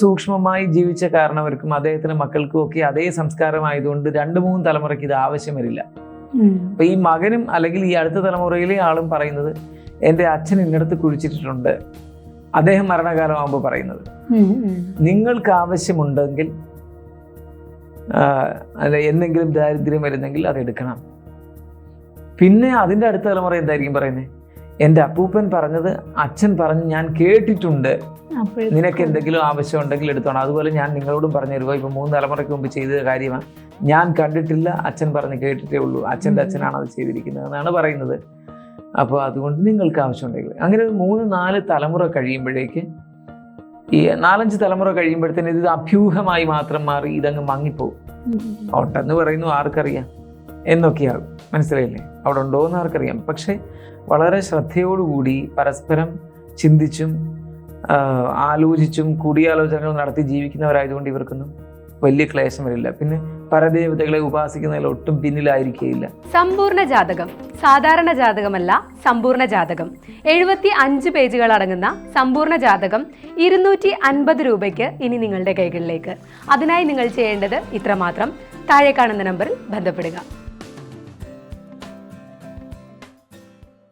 സൂക്ഷ്മമായി ജീവിച്ച കാരണവർക്കും അദ്ദേഹത്തിന് മക്കൾക്കും ഒക്കെ അതേ സംസ്കാരമായതുകൊണ്ട് രണ്ട് മൂന്ന് തലമുറയ്ക്ക് ഇത് ആവശ്യം വരില്ല അപ്പൊ ഈ മകനും അല്ലെങ്കിൽ ഈ അടുത്ത തലമുറയിലെ ആളും പറയുന്നത് എന്റെ അച്ഛൻ ഇന്നടത്ത് കുഴിച്ചിട്ടിട്ടുണ്ട്. അദ്ദേഹം മരണകാലമാകുമ്പോൾ പറയുന്നത്. നിങ്ങൾക്ക് ആവശ്യമുണ്ടെങ്കിൽ അല്ല എന്തെങ്കിലും ദാരിദ്ര്യം വരുന്നെങ്കിൽ അത് എടുക്കണം. പിന്നെ അതിന്റെ അടുത്ത തലമുറ എന്തായിരിക്കും പറയുന്നത്? എന്റെ അപ്പൂപ്പൻ പറഞ്ഞത് അച്ഛൻ പറഞ്ഞ് ഞാൻ കേട്ടിട്ടുണ്ട്. നിനക്ക് എന്തെങ്കിലും ആവശ്യം ഉണ്ടെങ്കിൽ എടുത്തോണം. അതുപോലെ ഞാൻ നിങ്ങളോടും പറഞ്ഞു തരുമോ ഇപ്പൊ മൂന്ന് തലമുറയ്ക്ക് മുമ്പ് ചെയ്ത കാര്യമാണ്. ഞാൻ കണ്ടിട്ടില്ല അച്ഛൻ പറഞ്ഞ് കേട്ടിട്ടേ ഉള്ളൂ. അച്ഛന്റെ അച്ഛനാണ് അത് ചെയ്തിരിക്കുന്നത് എന്നാണ് പറയുന്നത്. അപ്പോൾ അതുകൊണ്ട് നിങ്ങൾക്ക് ആവശ്യമുണ്ടെങ്കിൽ അങ്ങനെ മൂന്ന് നാല് തലമുറ കഴിയുമ്പോഴേക്ക് ഈ നാലഞ്ച് തലമുറ കഴിയുമ്പോഴത്തേന് ഇത് അഭ്യൂഹമായി മാത്രം മാറി ഇതങ്ങ് മങ്ങിപ്പോവും. ഉണ്ടെന്ന് പറയുന്നു ആർക്കറിയാം? എന്നൊക്കെയാകും. മനസ്സിലായില്ലേ? അവിടെ ഉണ്ടോ എന്ന് ആർക്കറിയാം. പക്ഷേ വളരെ ശ്രദ്ധയോടുകൂടി പരസ്പരം ചിന്തിച്ചും ആലോചിച്ചും കൂടിയാലോചനകൾ നടത്തി ജീവിക്കുന്നവരായതുകൊണ്ട് ഇവർക്കൊന്നും വലിയ ക്ലേശം വരില്ല. പിന്നെ പരദേവതകളെ ഉപാസിക്കുന്നതിൽ ഒട്ടും പിന്നിലായിരിക്കുകയില്ല സമ്പൂർണ ജാതകം സാധാരണ ജാതകമല്ല സമ്പൂർണ ജാതകം. എഴുപത്തി അഞ്ച് പേജുകൾ അടങ്ങുന്ന സമ്പൂർണ ജാതകം ഇരുന്നൂറ്റി അൻപത് രൂപയ്ക്ക് ഇനി നിങ്ങളുടെ കൈകളിലേക്ക്. അതിനായി നിങ്ങൾ ചെയ്യേണ്ടത് ഇത്രമാത്രം. താഴെ കാണുന്ന നമ്പറിൽ ബന്ധപ്പെടുക.